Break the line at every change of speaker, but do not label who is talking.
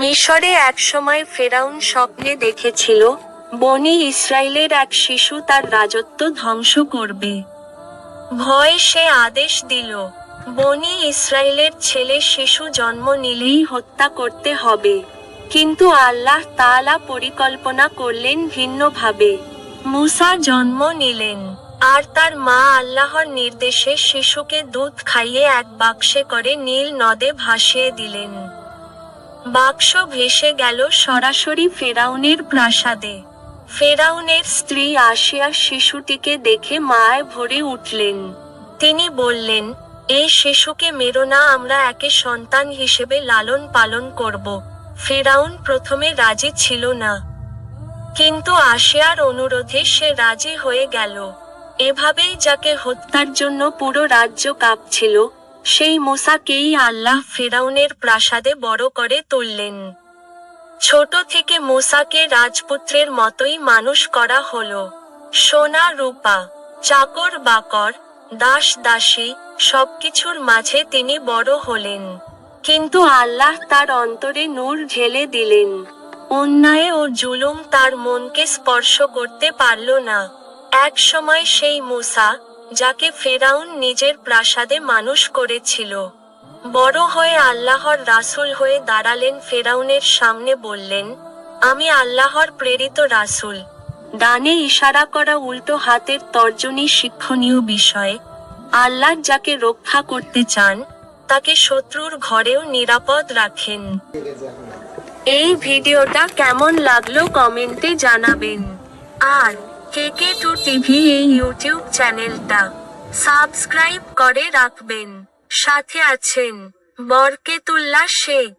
মিশরে একসময় ফেরাউন স্বপ্নে দেখেছিল, বনি ইসরায়েলের এক শিশু তার রাজত্ব ধ্বংস করবে। ভয়ে সে আদেশ দিল, বনি ইসরায়েলের ছেলে শিশু জন্ম নিলেই হত্যা করতে হবে। কিন্তু আল্লাহ তালা পরিকল্পনা করলেন ভিন্নভাবে। মুসা জন্ম নিলেন, আর তার মা আল্লাহর নির্দেশে শিশুকে দুধ খাইয়ে এক বাক্সে করে নীল নদে ভাসিয়ে দিলেন। বাক্স ভেসে গেল সরাসরি ফেরাউনের প্রাসাদে। ফেরাউনের স্ত্রী আসিয়া শিশুটিকে দেখে মায় ভরে উঠলেন। তিনি বললেন এই শিশুকে মেরো না, আমরা একে সন্তান হিসেবে লালন পালন করব। ফেরাউন প্রথমে রাজি ছিল না। কিন্তু আসিয়ার অনুরোধে সে রাজি হয়ে গেল। এভাবেই যাকে হত্যার জন্য পুরো রাজ্য কাঁপছিল সেই মুসাকেই আল্লাহ ফেরাউনের প্রাসাদে বড় করে তুললেন। ছোট থেকে মুসাকে রাজপুত্রের মতোই মানুষ করা হলো। সোনা, রূপা, চাকর, বাকর, দাস, দাসী সবকিছুর মাঝে তিনি বড় হলেন। কিন্তু আল্লাহ তার অন্তরে নূর ঢেলে দিলেন। অন্যায় ও জুলুম তার মনকে স্পর্শ করতে পারল না। এক সময় সেই মুসা যাকে ফেরাউন নিজের প্রাসাদে মানুষ করেছিল। বড় হয়ে আল্লাহর রাসূল হয়ে দাঁড়ালেন ফেরাউনের সামনে বললেন, আমি আল্লাহর প্রেরিত রাসূল। ডানে ইশারা করা উল্টো হাতের তর্জনী শিক্ষণীয় বিষয়, আল্লাহ যাকে রক্ষা করতে চান, তাকে শত্রুর ঘরেও নিরাপদ রাখেন। এই ভিডিওটা কেমন লাগল কমেন্টে জানাবেন। আর কে কে টু টিভি এই ইউটিউব চ্যানেলটা। সাবস্ক্রাইব করে রাখবেন। সাথে আছেন বরকেতুল্লাহ শেখ।